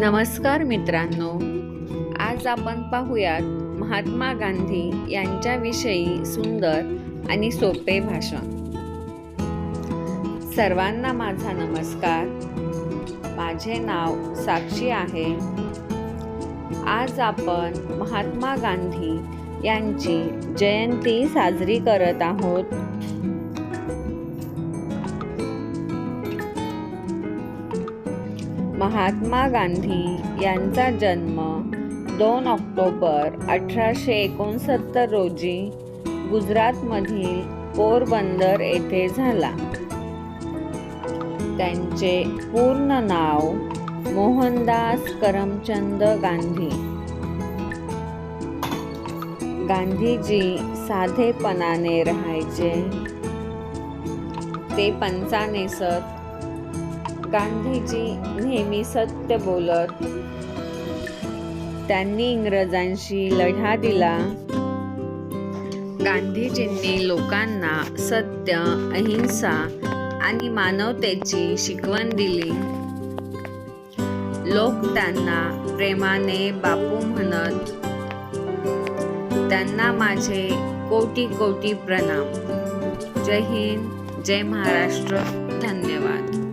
नमस्कार मित्रांनो. आज आपण पाहूयात महात्मा गांधी यांच्याविषयी सुंदर आणि सोपे भाषण. सर्वांना माझा नमस्कार. माझे नाव साक्षी आहे. आज आपण महात्मा गांधी यांची जयंती साजरी करत आहोत. महात्मा गांधी यांचा जन्म दोन ऑक्टोबर अठराशे एकोणसत्तर रोजी गुजरातमधील पोरबंदर येथे झाला. त्यांचे पूर्ण नाव मोहनदास करमचंद गांधी. गांधीजी साधेपणाने राहायचे. ते पंचानेसत गांधीजी नेहमी सत्य बोलत. त्यांनी इंग्रजांशी लढा दिला. गांधीजींनी लोकांना सत्य अहिंसा आणि मानवतेची शिकवण दिली. लोक त्यांना प्रेमाने बापू म्हणत त्यांना माझे कोटी कोटी प्रणाम. जय हिंद जय महाराष्ट्र. धन्यवाद.